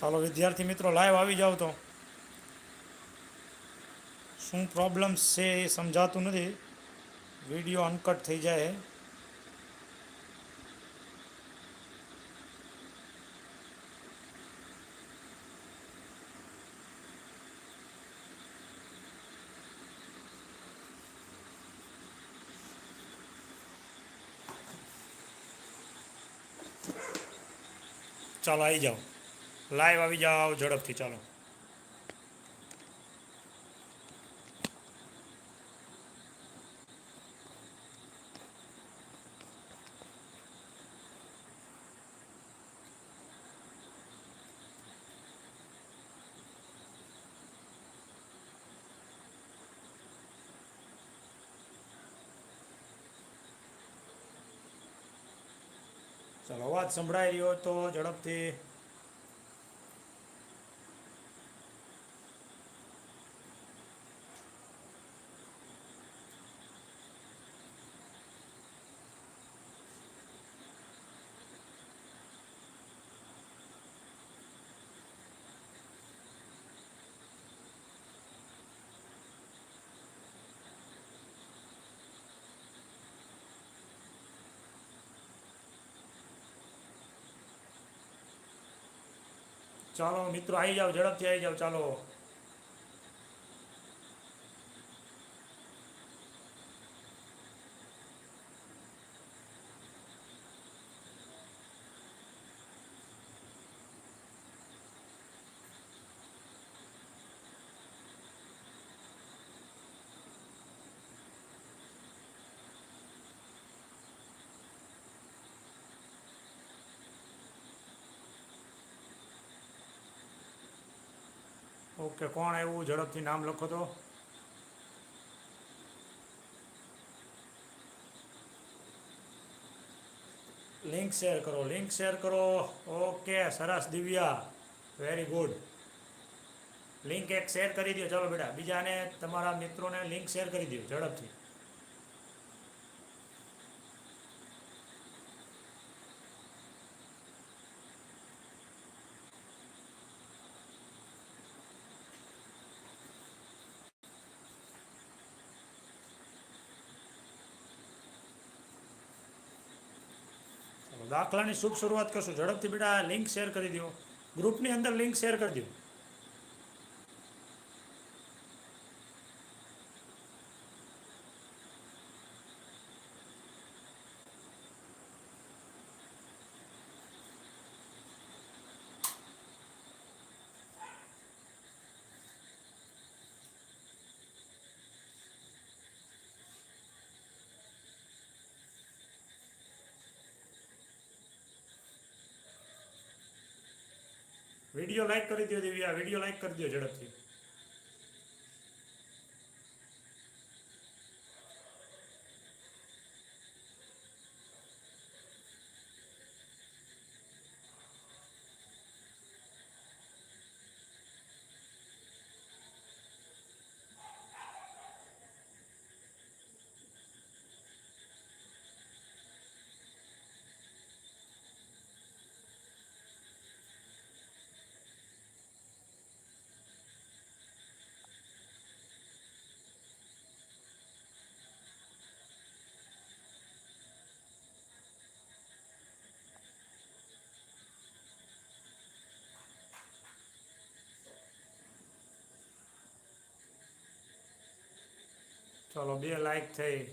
ચાલો વિદ્યાર્થી મિત્રો લાઈવ આવી જાવ તો. શું પ્રોબ્લેમ છે એ સમજાતું નથી. વીડિયો અનકટ થઈ જાય. ચાલો, આવી જાઓ. લાઈવ આવી જાઓ ઝડપથી ચાલો. ચાલો અવાજ સંભળાઈ રહ્યો તો ઝડપથી. ચાલો મિત્રો આવી જાઓ ઝડપથી આવી જાઓ ચાલો. ઓકે, કોણ આવ્યું? ઝડપથી નામ લખો તો. લિંક શેર કરો, લિંક શેર કરો. ઓકે, સરસ, દિવ્યા. Very good. લિંક એક શેર કરી દો ચાલો બેટા, બીજાને, તમારા મિત્રોને લિંક શેર કરી દો ઝડપથી. દાખલાની શુભ શરૂઆત કરશું. ઝડપથી બેટા લિંક શેર કરી દો ગ્રુપની અંદર લિંક શેર કરી દો વીડિયો લાઈક કરી દો આ વીડિયો લાઈક કરી દો ઝડપથી. ચાલો બે લાઈક થઈ.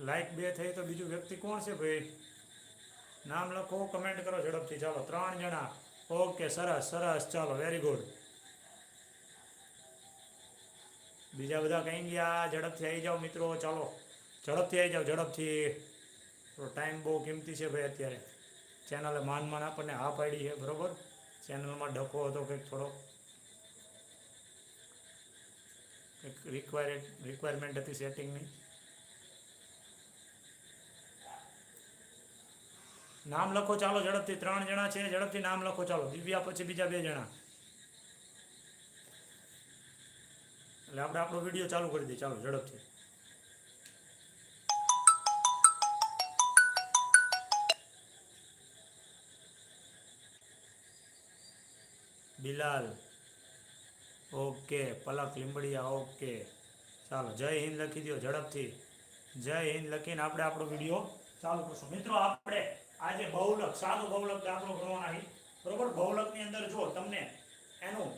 લાઈક બે થઈ તો બીજું વ્યક્તિ કોણ છે ભાઈ? નામ લખો કમેન્ટ કરો ઝડપથી. ચાલો, ત્રણ જણા. ઓકે સરસ સરસ. ચાલો વેરી ગુડ બીજા બધા કहीं ગયા? ઝડપથી આવી જાઓ મિત્રો. ચાલો, ઝડપથી આવી જાઓ, ઝડપથી. તો ટાઈમ બહુ કિંમતી છે ભાઈ અત્યારે. ચેનલે માન માન આપણને હા પાડી છે, બરોબર? ચેનલમાં ડખો હતો કંઈક થોડો એક રિક્વાયર રિક્વાયરમેન્ટ હતી સેટિંગની નામ લખો ચાલો, ઝડપથી ત્રણ જણા છે, ઝડપથી નામ લખો ચાલો. દિવ્યા પછી બીજા બે જણા. એટલે આપણે આપણો વીડિયો ચાલુ કરી દઈએ. ચાલો, ઝડપથી. Bilal. Okay, Palak Limbadiya, okay. ચાલો, જય હિન્દ લખી દો ઝડપથી. જય હિન્દ લખીને આપણે આપણો વીડિયો ચાલુ કરશું. મિત્રો, આપણે આજે બહુલક, સાદો બહુલક દાખલો કરવાના છે. બરોબર? બહુલકની અંદર જો તમને એનું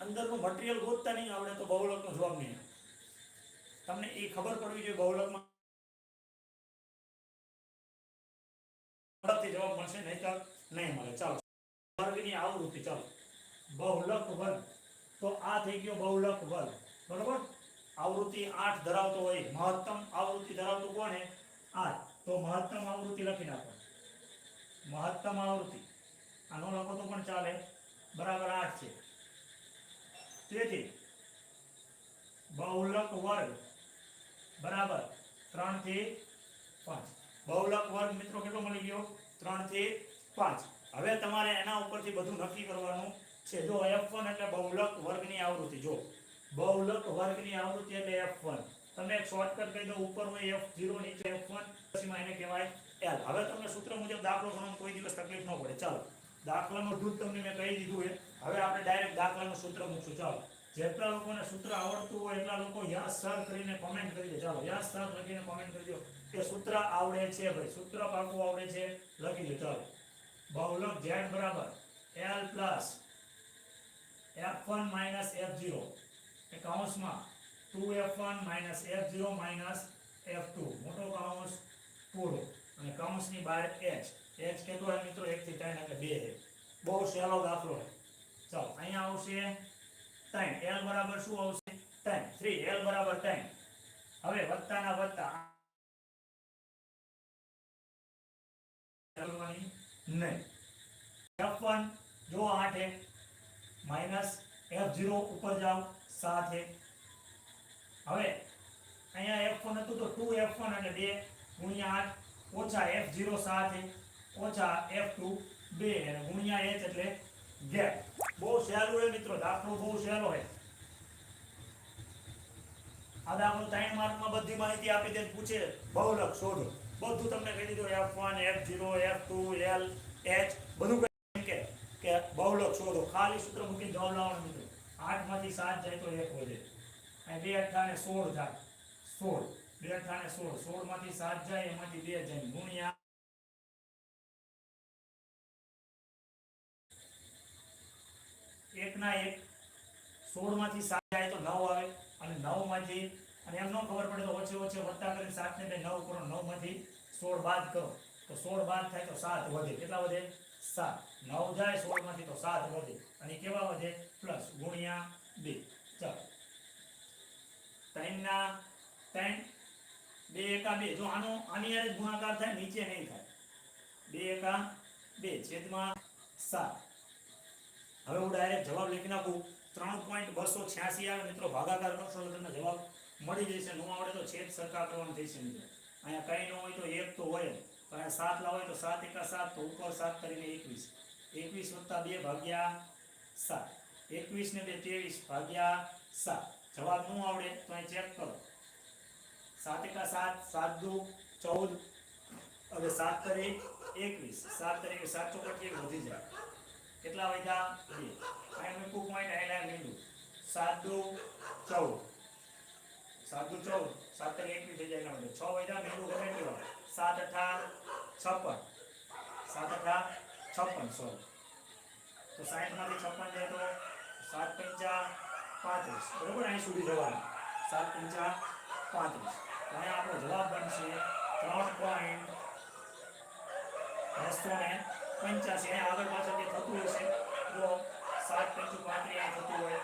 અંદરનું મટીરિયલ ગોતતા નહીં આવડે તો બહુલકનો જવાબ નહીં. તમને એ ખબર પડવી જોઈએ બહુલકમાં ઝડપથી જવાબ મળશે નહીં તો નહીં મળે. ચાલો, વર્ગની આવૃત્તિ, ચાલો. બહુલક વર્ગ તો આ થઈ ગયો બહુલક વર્ગ બરોબર? આવૃત્તિ આઠ ધરાવતો હોય મહત્તમ આવૃત્તિ ધરાવતું કોણ આઠ. તો મહત્તમ આવૃત્તિ લખી નાખો. મહત્તમ આવૃત્તિ. આનો લખો તો પણ ચાલે. બરાબર આઠ છે. તેથી બહુલક વર્ગ. બરાબર. ત્રણથી પાંચ. બહુલક વર્ગ મિત્રો કેટલો મળી ગયો? ત્રણથી પાંચ. હવે તમારે એના ઉપરથી બધું નક્કી કરવાનું છે. જો F1 એટલે બહુલક વર્ગની આવૃત્તિ, જો. બહુલક વર્ગની આવૃત્તિ એટલે F1 તમે એક શોર્ટકટ કહી દો ઉપર હોય F0 નીચે F1 પછીમાં એને કહેવાય L. હવે તમને સૂત્ર મુજબ દાખલો ગણવામાં કોઈ દિવસ તકલીફ ન પડે. ચાલો, દાખલાનું દૂધ તમને મેં કહી દીધું હવે આપણે ડાયરેક્ટ દાખલાનું સૂત્ર મૂકશું. ચાલો, જેટલા લોકોને સૂત્ર આવડતું હોય એટલા લોકો યસ સર કરીને કોમેન્ટ કરી દે. ચાલો યસ સર લખીને કોમેન્ટ કરી દો કે સૂત્ર આવડે છે ભાઈ. સૂત્ર પાકું આવડે છે, લખી દો. ચાલો, બહુલક z બરાબર પ્લસ f1 માઇનસ f0 એ કૌંસમાં 2f1 minus f0 minus f2 મોટો કૌંસ પૂરો. અને કૌંસની બહાર h. H કેટલો હોય મિત્રો? 1 થી 3 એટલે 2 છે. બહુ સહેલો દાખલો છે. ચાલો, અહીંયા આવશે 3 l બરાબર શું આવશે? 3 3 l બરાબર 3 હવે વત્તાના વત્તા. ચાલવાની નહીં. F1 જો 8 છે માઇનસ f0 ઉપર જાઓ 7 છે હવે અહીંયા f1 હતું તો 2f1 એટલે 2 ગુણ્યા 8 ઓછા f0 7 છે ઓછા f2 2 અને ગુણ્યા h એટલે ગેપ બહુ સહેલું છે મિત્રો, દાખલો બહુ સહેલો છે આ દાખલો ત્રણ માર્કમાં બધી માહિતી આપી દે પૂછે, બહુલક શોધો. બધું તમને કહી દીધું F1 F0 F2 L H બધું કહી કે. કે બહુલક શોધો ખાલી સૂત્ર મૂકીને જવાબ લાવવાનો મિત્રો. આઠમાંથી સાત જાય તો એક વધે. અને બે અઠાને સોળ થાય. સોળ. બે અઠાને સોળ. સોળમાંથી સાત જાય, એમાંથી બે જાય. ગુણ્યા એકના એક. સોળમાંથી સાત જાય તો નવ આવે. અને નવમાંથી અને એમ ન ખબર પડે તો ઓછે ઓછે વત્તા કરીને સાત ને બે નવ કરો. નવમાંથી સોળ બાદ કરો. તો સોળ બાદ થાય તો સાત વધે. કેટલા વધે? સાત. નવ જાય સોળમાંથી તો સાત વધે. અને કેવા વધે? પ્લસ ગુણ્યા બે. ચાલો. ત્રણના ત્રણ. બે એકા બે. જો આનો આની હારે ગુણાકાર થાય, નીચે નહીં થાય. બે એકા બે. છેદમાં સાત. હવે હું ડાયરેક્ટ જવાબ લખી નાખું. ત્રણ પોઈન્ટ બસો છ્યાસી આવે. મિત્રો, ભાગાકાર કરશો એટલે તમને જવાબ મળી જશે. ન આવડે તો છેદ સરખા કરવાનું થશે, મિત્રો. અહીંયા કંઈ ન હોય તો એક તો હોય અહીંયા સાત લાવે તો સાત એકા સાત, તો ઉપર સાત કરીને એકવીસ. એકવીસ વત્તા બે ભાગ્યા સાત. એકવીસ ને બે ત્રેવીસ ભાગ્યા સાત. જવાબ ન આવડે તો અહીં ચેક કરો. સાત એકા સાત સાત દુ, ચૌદ. હવે સાત તરી એકવીસ. સાત તરીકે સાત ચોકટ એક વધી જાય. કેટલા વધ્યા? બે. અહીં મૂકું પોઈન્ટ આયલા લીધું. સાત દુ, ચૌદ. સાત દુ, ચૌદ. સાત તરી એકવીસ થઈ જાય એના માટે. છ વધ્યા, મીંડું ગમે એટલી વાર સાત અઠા છપ્પન સાત અઠા છપ્પન સોરી તો સાઠમાંથી છપ્પન જાય તો સાત પંચા પાંત્રીસ બરોબર અહીં સુધી જવાનું સાત પંચા પાંત્રીસ તો અહીંયા આપણો જવાબ બનશે ત્રણ પોઈન્ટ બસો ને પંચ્યાસી અહીંયા આગળ પાછળ જે થતું હશે જો સાત પંચું પાંત્રીસ અહીં થતું હોય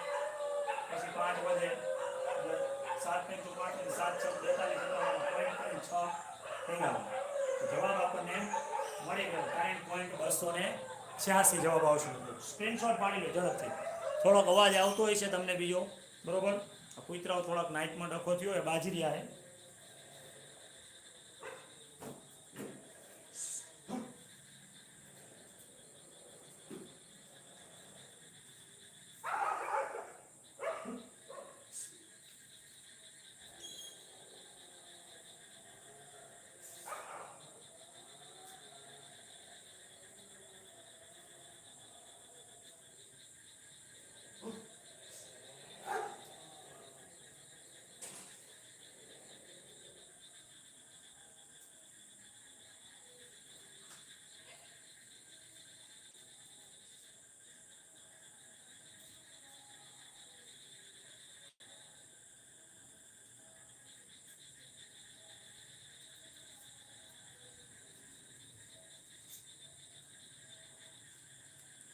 પછી પાંચ વધે એટલે સાત પંચું પાંત્રીસ સાત છ બેતાલીસ પોઈન્ટ પોઈન્ટ છ થઈ જવાબ આપણને મળી ગયો ત્રણ પોઈન્ટ બસો ને જવાબ આવશે. સ્ક્રીનશોટ પાડી લો ઝડપથી. થોડોક અવાજ આવતો હોય છે તમને બીજો. બરોબર? કુતરાઓ થોડાક નાઇટમાં ડખો થયો હોય બાજરી રહ્યા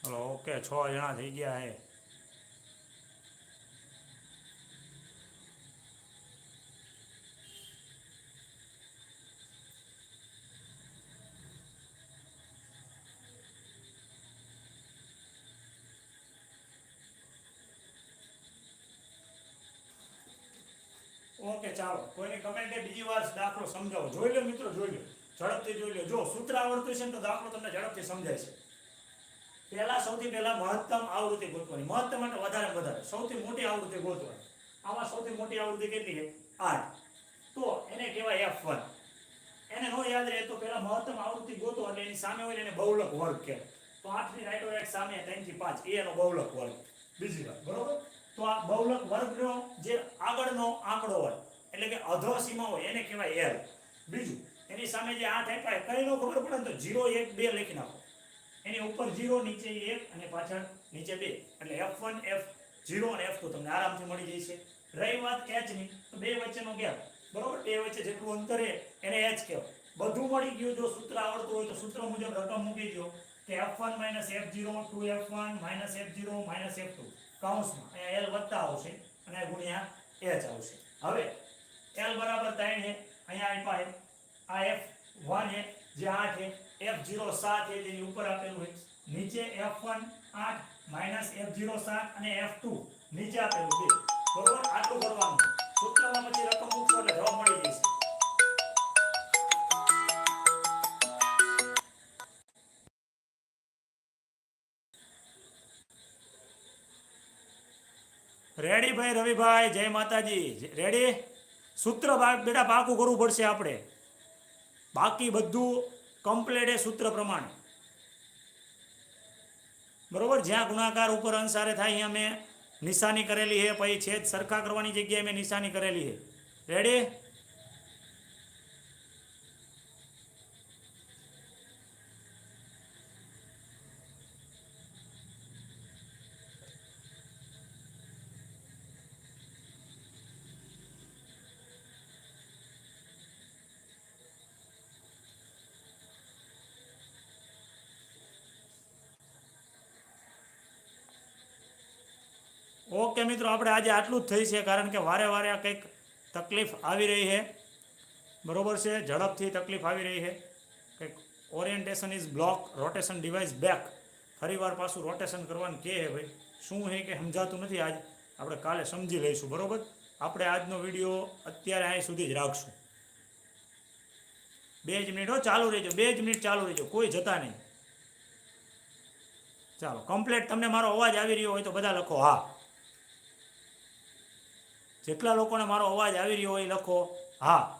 છે ઓકે, છ જણા થઈ ગયા હે. ઓકે, ચાલો, કોઈની કમેન્ટે બીજી વાર દાખલો સમજાવો. જોઈ લો મિત્રો, જોઈ લો. ઝડપથી જોઈ લો. જો સૂત્ર આવડતું છે ને તો દાખલો તમને ઝડપથી સમજાય છે. પહેલા સૌથી પહેલા મહત્તમ આવૃત્તિ ગોતવાની. મહત્તમ એટલે વધારે વધારે. સૌથી મોટી આવૃત્તિ ગોતવાની. આમાં સૌથી મોટી આવૃત્તિ કેટલી છે? આઠ. તો એને કહેવાય એફ વન એને નો યાદ રહે તો પહેલા મહત્તમ આવૃત્તિ ગોતો એટલે એની સામે હોય એને બહુલક વર્ગ કહેવાય. તો આઠની રાઈટ રાઈટ સામે ત્રણથી પાંચ. એ એનો બહુલક વર્ગ. બીજી વાત. બરોબર? તો આ બહુલક વર્ગનો જે આગળનો આંકડો હોય, એટલે કે અધો સીમા હોય, એને કહેવાય એલ બીજું, એની સામે જે આઠ આપ્યા કઈ નો ખબર પડે તો જીરો એક, બે લખી નાખો. એની ઉપર જીરો નીચે એક અને પાછળ નીચે બે. એટલે એફ વન એફ જીરો અને એફ ટુ તમને આરામથી મળી જશે રહી વાત એચની, તો બે વચ્ચેનો ગેપ બરોબર? બે વચ્ચે જેટલું અંતર એ એને એચ કહેવાય. બધું મળી ગયું, જો સૂત્ર આવડતું હોય તો સૂત્ર મુજબ રકમ મૂકી દો. કે F one minus F zero two F one minus F zero minus F two કાઉન્સમાં અહીંયા એલ વત્તા આવશે અને ગુણ્યા એચ આવશે. હવે એલ બરાબર ત્રણ છે. અહીંયા આપ્યા છે. આ એફ વન છે. જે આઠ છે એફ જીરો સાત છે તેની ઉપર આપેલું હોય. નીચે એફ વન આઠ માઇનસ એફ જીરો સાત અને એફ ટુ નીચે આપેલું છે. બરોબર? આટલું કરવાનું સૂત્રમાં પછી રકમ મૂકશો એટલે જવાબ મળી જશે. રેડી ભાઈ, રવિભાઈ, જય માતાજી. રેડી સૂત્ર બેટા, પાકું કરવું પડશે આપણે. બાકી બધું કમ્પ્લેટ એ સૂત્ર પ્રમાણે. બરોબર? જ્યાં ગુણાકાર ઉપર અંસારે થાય, અહીંયા મેં નિશાની કરેલી છે, પછી છેદ સરખા કરવાની જગ્યાએ મેં નિશાની કરેલી છે. રેડી ઓકે મિત્રો, આપણે આજે આટલું જ થઈ છે, કારણ કે વારે વારે આ કંઈક તકલીફ આવી રહી છે. બરોબર છે, ઝડપથી તકલીફ આવી રહી છે. કંઈક orientation is block rotation device back ફરીવાર પાછું રોટેશન કરવાનું કહે છે ભાઈ. શું છે કે સમજાતું નથી આજ? આપણે કાલે સમજી લઈશું, બરોબર? આપણે આજનો વીડિયો અત્યારે અહીં સુધી જ રાખશું. બે જ મિનિટ હો, ચાલુ રહેજો, બે જ મિનિટ ચાલુ રહેજો, કોઈ જતા નહીં. ચાલો કમ્પ્લેટ તમને મારો અવાજ આવી રહ્યો હોય તો બધા લખો, હા. જેટલા લોકોને મારો અવાજ આવી રહ્યો હોય એ લખો. હા.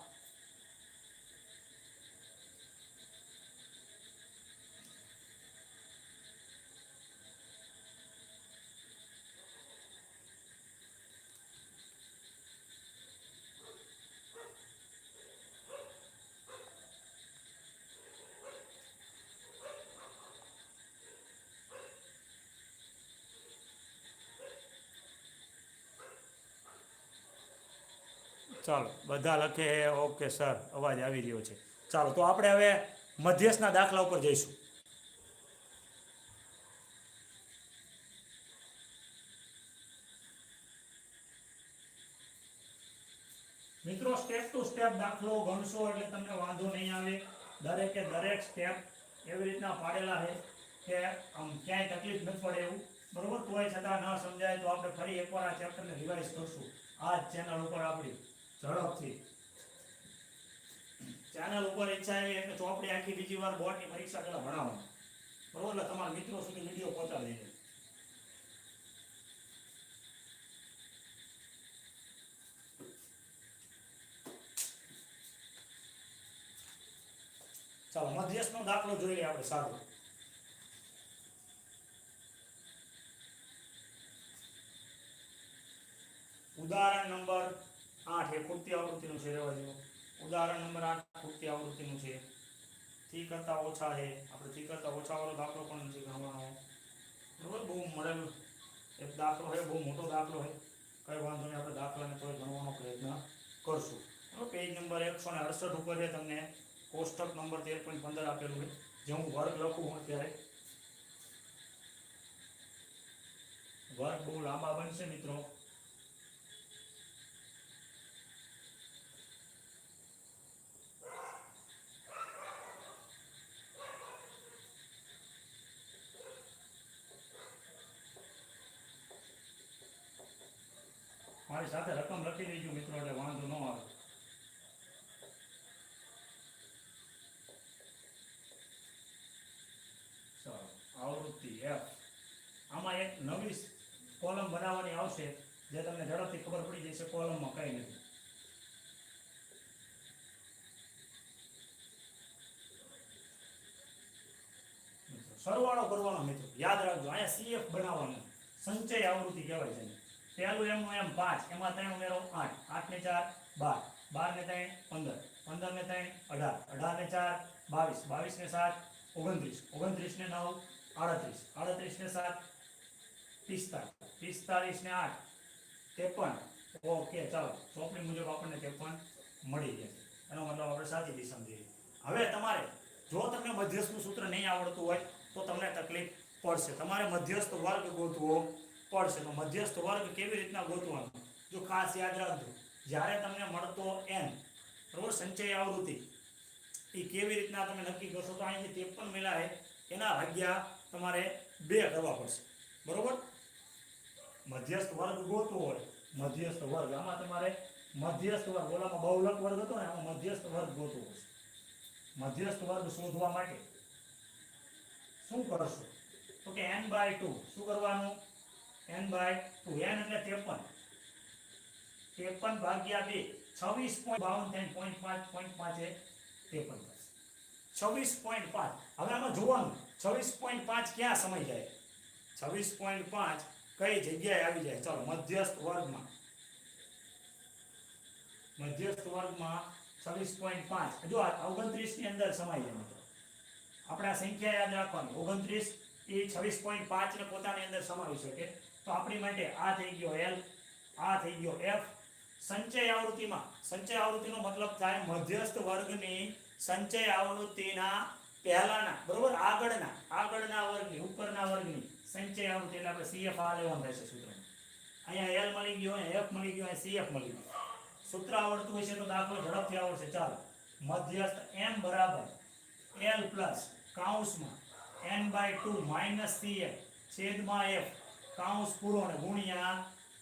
ચાલો, બધા લખે ઓકે સર, અવાજ આવી રહ્યો છે. ચાલો, તો આપણે હવે મધ્યસ્થના દાખલા ઉપર જઈશું. મિત્રો સ્ટેપ ટુ સ્ટેપ દાખલો ગણશો એટલે તમને વાંધો નહીં આવે. દરેકે દરેક સ્ટેપ એવી રીતના પાડેલા છે કે આમ ક્યાંય તકલીફ ન પડે એવું. બરોબર? તોય છતાં ન સમજાય તો આપણે ફરી એકવાર આ ચેપ્ટરને રિવાઇઝ કરશું. આ ચેનલ ઉપર આપણી ઝડપથી. ચેનલ ઉપર ઈચ્છા એવી એટલે ચોપડી આખી બીજી વાર બોર્ડની પરીક્ષા પહેલા ભણાવવાની. બરોબર? એટલે તમારા મિત્રો સુધી વીડિયો પહોંચાડી દેજો ચાલો, મધ્યસ્થનો દાખલો જોઈ લઈએ આપણે સારું. ઉદાહરણ નંબર આઠ એ ખૂટતી આવૃત્તિનું છે રહેવા જેવું. ઉદાહરણ નંબર આઠ ખૂટતી આવૃત્તિનું છે. થી કરતા ઓછા છે. આપણે થી કરતા ઓછા વાળો દાખલો પણ નથી ગણવાનો બરાબર? બહુ મળેલ એક દાખલો છે, બહુ મોટો દાખલો છે. કઈ વાંધો નહીં, આપણે દાખલાને તો ગણવાનો પ્રયત્ન કરશું. બરાબર? પેજ નંબર એકસો ને અડસઠ ઉપર છે તમને કોષ્ટક નંબર તેર પોઈન્ટ પંદર આપેલું છે. જે હું વર્ગ લખું હું અત્યારે. વર્ગ બહુ લાંબા બનશે મિત્રો. મારી સાથે રકમ લખી દેજો મિત્રો, એટલે વાંધો ન આવે. આવૃત્તિ એફ આમાં એક નવી કોલમ બનાવવાની આવશે, જે તમને ઝડપથી ખબર પડી જશે કોલમમાં કઈ નથી. સરવાળો કરવાનો મિત્રો, યાદ રાખજો, અહીંયા સીએફ બનાવવાનો. સંચય આવૃત્તિ કહેવાય છે પહેલું એમનું એમ પાંચ, એમાં ત્રણ ઉમેરો આઠ આઠ ને ચાર, બાર. બાર ને ત્રણ, પંદર. પંદર ને ત્રણ, અઢાર. અઢાર ને ચાર, બાવીસ. બાવીસ ને સાત, ઓગણત્રીસ. ઓગણત્રીસ ને નવ, આડત્રીસ. આડત્રીસ ને સાત, પિસ્તાળીસ. ને આઠ, ત્રેપન. ઓકે, ચાલો. ચોપડી મુજબ આપણને ત્રેપન મળી જશે એનો મતલબ આપણે સાચી દિશામાં જઈએ હવે તમારે, જો તમને મધ્યસ્થનું સૂત્ર નહીં આવડતું હોય, તો તમને તકલીફ પડશે. તમારે મધ્યસ્થ વર્ગ ગોતવો. પડશે. તો મધ્યસ્થ વર્ગ કેવી રીતના ગોતવાનો? જો ખાસ યાદ રાખજો, જ્યારે તમને મળતો એન બરોબર, સંચય આવૃત્તિ, એ કેવી રીતના તમે નક્કી કરશો, તો અહીંથી ત્રેપન મેળા એના ભાગ્યા તમારે બે કરવા પડશે. બરોબર? મધ્યસ્થ વર્ગ ગોતવો હોય, મધ્યસ્થ વર્ગ, આમાં તમારે મધ્યસ્થ વર્ગ, ઓલામાં બહુલક વર્ગ હતો ને, આમાં મધ્યસ્થ વર્ગ ગોતવો પડશે. મધ્યસ્થ વર્ગ શોધવા માટે શું કરશો? તો કે એન બાય ટુ શું કરવાનું? N બાય ટુ એન એટલે ત્રેપન. ત્રેપન ભાગ્યા બે. છવ્વીસ પોઈન્ટ બાવન થઈને પોઈન્ટ પાંચ. પોઈન્ટ પાંચ ત્રેપન થશે. છવ્વીસ પોઈન્ટ પાંચ. હવે આમાં જોવાનું. છવ્વીસ પોઈન્ટ પાંચ ક્યાં સમય જાય? છવ્વીસ પોઈન્ટ પાંચ કઈ જગ્યાએ આવી જાય? ચાલો, મધ્યસ્થ વર્ગમાં. મધ્યસ્થ વર્ગમાં છવ્વીસ પોઈન્ટ પાંચ. જો આ ઓગણત્રીસની અંદર સમાઈ જાય મિત્રો. આપણે આ સંખ્યા યાદ રાખવાની. ઓગણત્રીસ એ છવ્વીસ પોઈન્ટ પાંચ ને પોતાની અંદર સમાવી શકે. તો આપણી માટે આ થઈ ગયો એલ આ થઈ ગયો એફ સંચય આવૃત્તિમાં, સંચય આવૃત્તિનો મતલબ થાય મધ્યસ્થ વર્ગની સંચય આવૃત્તિના પહેલાના, બરોબર? આગળના આગળના વર્ગની, ઉપરના વર્ગની સંચય આવૃત્તિ એટલે આપણે સીએફ આ લેવાનું રહેશે સૂત્ર. અહીંયા એલ મળી ગયો એફ મળી ગયો, અહીંયા સીએફ મળી ગયો. સૂત્ર આવડતું હશે તો દાખલો ઝડપથી આવડશે. ચાલો. મધ્યસ્થ એમ બરાબર L plus કાઉન્સમાં N by two minus CF છેદમાં f. કાઉન્સ પૂરો અને ગુણ્યા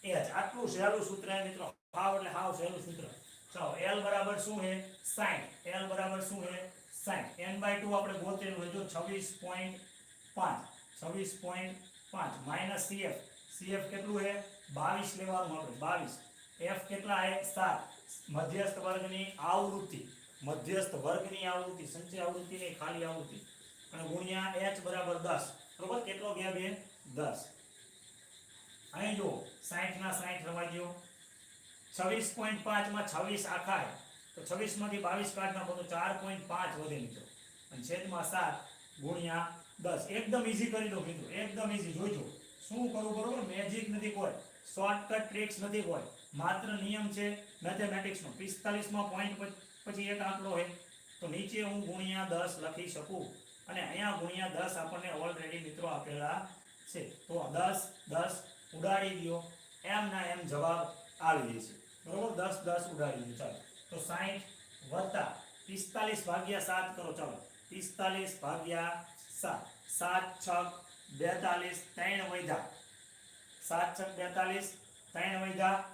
h આટલું સહેલું સૂત્ર છે મિત્રો. હાવ એટલે હાવ સહેલું સૂત્ર. ચાલો, l બરાબર શું છે 60 l બરાબર શું છે 60 n બાય આપણે ગોતેલું હોય જો છવ્વીસ પોઈન્ટ પાંચ. છવ્વીસ પોઈન્ટ પાંચ. માઇનસ cf cf કેટલું છે બાવીસ લેવાનું આપણે. બાવીસ. એફ કેટલા છે સાત. મધ્યસ્થ વર્ગની આવૃત્તિ. મધ્યસ્થ વર્ગની આવૃત્તિ. સંચય આવૃત્તિ નહીં ખાલી આવૃત્તિ. અને ગુણ્યા એચ બરાબર દસ. બરોબર? કેટલો ગયા બે દસ. અહીં જો સાહીઠના સાઠ રવા દો છવ્વીસ પોઈન્ટ પાંચમાં છવ્વીસ આખાય. તો છવ્વીસમાંથી બાવીસ કાઢ નાખો તો ચાર પોઈન્ટ પાંચ વધે મિત્રો. અને છેદમાં સાત ગુણ્યા દસ. એકદમ ઇઝી કરી દો મિત્રો, એકદમ ઈઝી જોજો શું કરવું બરોબર? મેજિક નથી કોઈ. શોર્ટકટ ટ્રિક્સ નથી કોઈ. માત્ર નિયમ છે મેથેમેટિક્સનો પિસ્તાલીસમાં પોઈન્ટ પછી એક આંકડો હોય. તો નીચે હું ગુણ્યા દસ લખી શકું. અને અહીંયા ગુણ્યા દસ આપણને ઓલરેડી મિત્રો આપેલા છે. તો દસ દસ ઉડાડી દો એમ ના એમ જવાબ આવી જશે. બરોબર? દસ દસ ઉડાડી દો ચાલો. તો સાઠ વત્તા પિસ્તાલીસ ભાગ્યા સાત કરો. ચાલો. પિસ્તાલીસ ભાગ્યા સાત. સાત છ બેતાલીસ, ત્રણ વૈધા. સાત છ બેતાલીસ, ત્રણ વૈધા.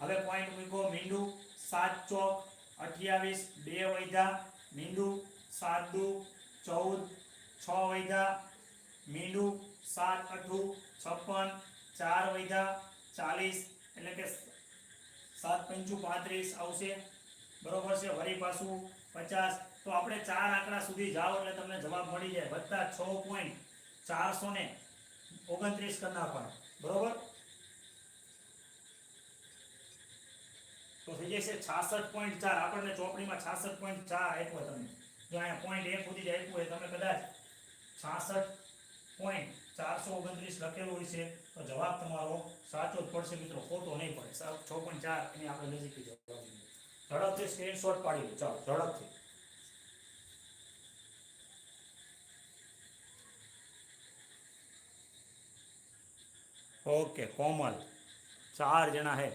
હવે પોઈન્ટ મૂકો. મીંડું, સાત ચોક અઠ્યાવીસ, બે વૈધા. મીંડું, સાત દુ, ચૌદ, છ વૈધા. મીંડું, સાત અઠું છપ્પન, ચાર વૈધા, ચાલીસ, એટલે કે સાત પંચું પાંત્રીસ આવશે. બરોબર છે? વળી પાછું પચાસ. તો આપણે ચાર આંકડા સુધી જાઓ એટલે તમને જવાબ મળી જાય. વત્તા છ પોઈન્ટ ચારસો ને ઓગણત્રીસ કરી પણ બરોબર? તો થઈ જશે છાસઠ પોઈન્ટ ચાર. આપણને ચોપડીમાં છાસઠ પોઈન્ટ ચાર આપ્યો તમને. જો અહીંયા પોઈન્ટ એક સુધી જ આપ્યું હોય, તમે કદાચ છાસઠ પોઈન્ટ ચારસો ઓગણત્રીસ લખેલું હોય છે. તો જવાબ તમારો સાચો જ પડશે મિત્રો. ખોટો નહીં પડે. છ પોઈન્ટ ચાર એની આપણે નજીકથી જવાબ. ઝડપથી સ્ક્રીનશોટ પાડી લો. ચાલો, ઝડપથી. ઓકે, કોમલ. ચાર જણા હે.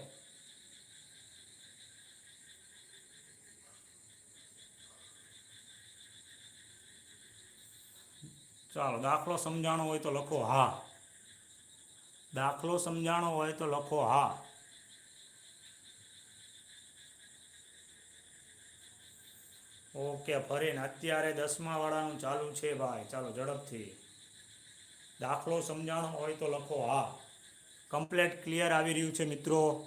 ચાલો, દાખલો સમજાણો હોય તો લખો હા. દાખલો સમજાણો હોય તો લખો હા. ઓકે, ફરીને અત્યારે દસમા વાળાનું ચાલુ છે ભાઈ. ચાલો, ઝડપથી. દાખલો સમજાણો હોય તો લખો હા. કમ્પ્લેટ ક્લિયર આવી રહ્યું છે મિત્રો.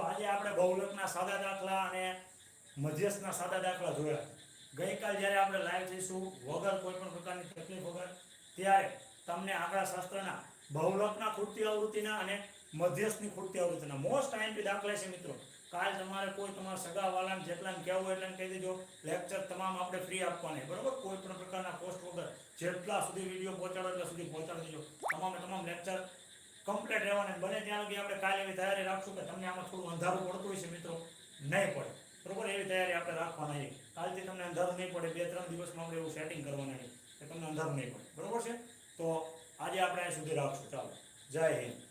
મિત્રો આજે આપણે બહુલકના સાદા દાખલા અને મધ્યસ્થના સાદા દાખલા જોયા. ગઈકાલ જ્યારે આપણે લાઈવ થઈશું, વગર કોઈ પણ પ્રકારની તકલીફ વગર, ત્યારે તમને આંકડા શાસ્ત્રના બહુલકના ખૂટતી આવૃત્તિના અને મધ્યસ્થની ખૂટતી આવૃત્તિના મોસ્ટ આઈએમપી દાખલા છે મિત્રો. કાલ તમારે કોઈ તમારા સગા વાલાને જેટલા કહેવું હોય એટલાને કહી દેજો. લેક્ચર તમામ આપણે ફ્રી આપવાના બરોબર? કોઈ પણ પ્રકારના કોસ્ટ વગર જેટલા સુધી વીડિયો પહોંચાડો એટલા સુધી પહોંચાડી દેજો. તમામે તમામ લેક્ચર કમ્પ્લીટ રહેવાના બને ત્યાં સુધી આપણે કાલે એવી તૈયારી રાખશું કે તમને આમાં થોડું અંધારું પડતું હોય છે મિત્રો, નહીં પડે. બરોબર? એવી તૈયારી આપણે રાખવાના છે. કાલથી તમને અંધારું નહીં પડે, બે ત્રણ દિવસમાં આપણે એવું સેટિંગ કરવાના છે કે તમને અંધારું નહીં પડે. બરોબર છે? તો આજે આપણે અહીં સુધી રાખશું. ચાલો. જય હિન્દ.